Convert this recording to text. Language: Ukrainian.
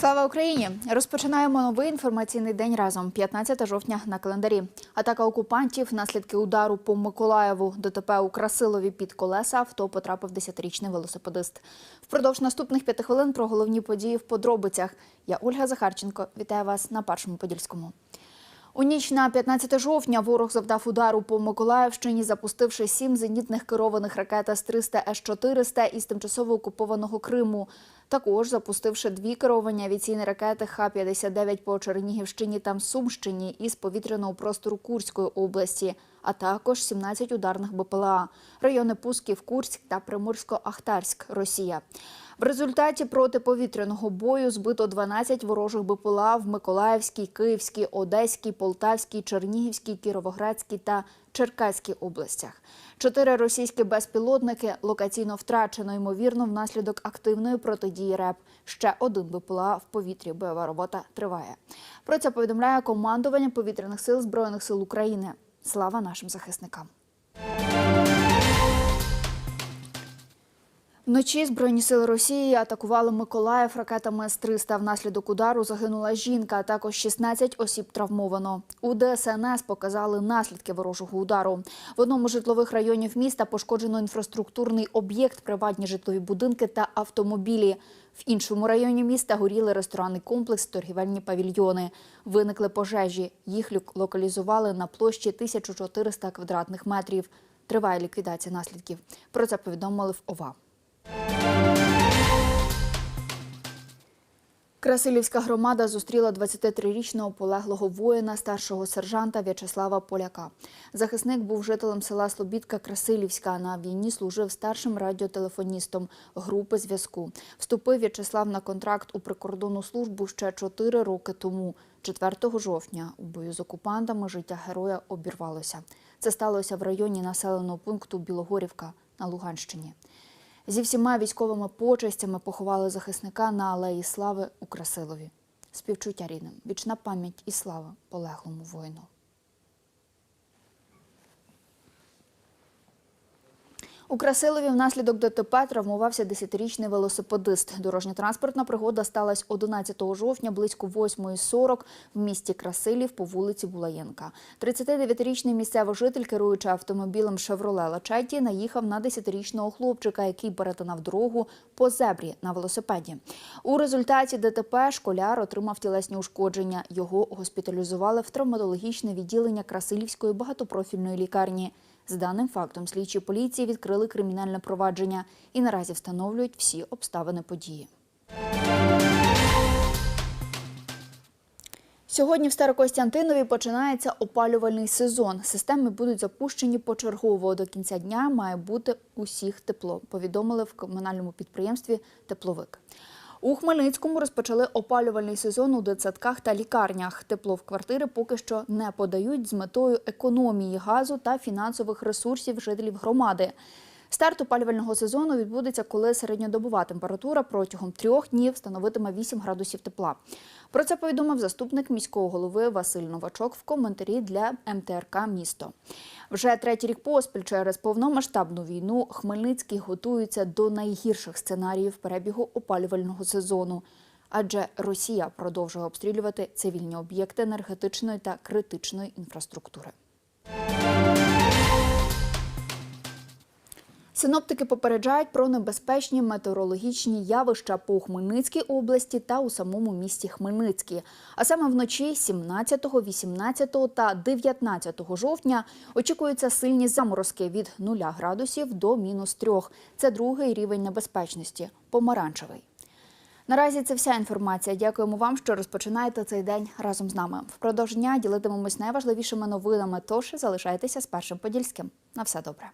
Слава Україні! Розпочинаємо новий інформаційний день разом. 15 жовтня на календарі. Атака окупантів, наслідки удару по Миколаєву. ДТП у Красилові під колеса авто потрапив 10-річний велосипедист. Впродовж наступних п'яти хвилин про головні події в подробицях. Я Ольга Захарченко. Вітаю вас на першому подільському. У ніч на 15 жовтня ворог завдав удару по Миколаївщині, запустивши сім зенітних керованих ракет С-300, С-400 із тимчасово окупованого Криму. Також запустивши дві керовані авіаційні ракети Х-59 по Чернігівщині та Сумщині із повітряного простору Курської області, а також 17 ударних БПЛА, райони пусків Курськ та Приморсько-Ахтарськ, Росія. В результаті протиповітряного бою збито 12 ворожих БПЛА в Миколаївській, Київській, Одеській, Полтавській, Чернігівській, Кіровоградській та Черкаській областях. Чотири російські безпілотники локаційно втрачено, ймовірно, внаслідок активної протидії РЕП. Ще один БПЛА в повітрі. Бойова робота триває. Про це повідомляє командування повітряних сил Збройних сил України. Слава нашим захисникам! Вночі Збройні сили Росії атакували Миколаїв ракетами С-300. Внаслідок удару загинула жінка, а також 16 осіб травмовано. У ДСНС показали наслідки ворожого удару. В одному з житлових районів міста пошкоджено інфраструктурний об'єкт, приватні житлові будинки та автомобілі. В іншому районі міста горіли ресторанний комплекс, торгівельні павільйони. Виникли пожежі. Їх локалізували на площі 1400 квадратних метрів. Триває ліквідація наслідків. Про це повідомили в ОВА. Красилівська громада зустріла 23-річного полеглого воїна, старшого сержанта В'ячеслава Поляка. Захисник був жителем села Слобідка Красилівська. На війні служив старшим радіотелефоністом групи зв'язку. Вступив В'ячеслав на контракт у прикордонну службу ще 4 роки тому. 4 жовтня у бою з окупантами життя героя обірвалося. Це сталося в районі населеного пункту Білогорівка на Луганщині. Зі всіма військовими почестями поховали захисника на алеї Слави у Красилові. Співчуття рідним, вічна пам'ять і слава полеглому воїну. У Красилові внаслідок ДТП травмувався 10-річний велосипедист. Дорожньо-транспортна пригода сталася 11 жовтня близько 8.40 в місті Красилів по вулиці Булаєнка. 39-річний місцевий житель, керуючи автомобілем «Шевроле Лачеті», наїхав на 10-річного хлопчика, який перетинав дорогу по зебрі на велосипеді. У результаті ДТП школяр отримав тілесні ушкодження. Його госпіталізували в травматологічне відділення Красилівської багатопрофільної лікарні. З даним фактом слідчі поліції відкрили кримінальне провадження і наразі встановлюють всі обставини події. Сьогодні в Старокостянтинові починається опалювальний сезон. Системи будуть запущені почергово. До кінця дня має бути усіх тепло, повідомили в комунальному підприємстві Тепловик. У Хмельницькому розпочали опалювальний сезон у дитсадках та лікарнях. Тепло в квартири поки що не подають з метою економії газу та фінансових ресурсів жителів громади. Старт опалювального сезону відбудеться, коли середньодобова температура протягом трьох днів становитиме 8 градусів тепла. Про це повідомив заступник міського голови Василь Новачок в коментарі для МТРК Місто. Вже третій рік поспіль через повномасштабну війну Хмельницький готується до найгірших сценаріїв перебігу опалювального сезону. Адже Росія продовжує обстрілювати цивільні об'єкти енергетичної та критичної інфраструктури. Синоптики попереджають про небезпечні метеорологічні явища по Хмельницькій області та у самому місті Хмельницький. А саме вночі 17, 18 та 19 жовтня очікуються сильні заморозки від 0 градусів до мінус 3. Це другий рівень небезпечності помаранчевий. Наразі це вся інформація. Дякуємо вам, що розпочинаєте цей день разом з нами. Впродовж дня ділитимемось найважливішими новинами. Тож залишайтеся з першим подільським. На все добре.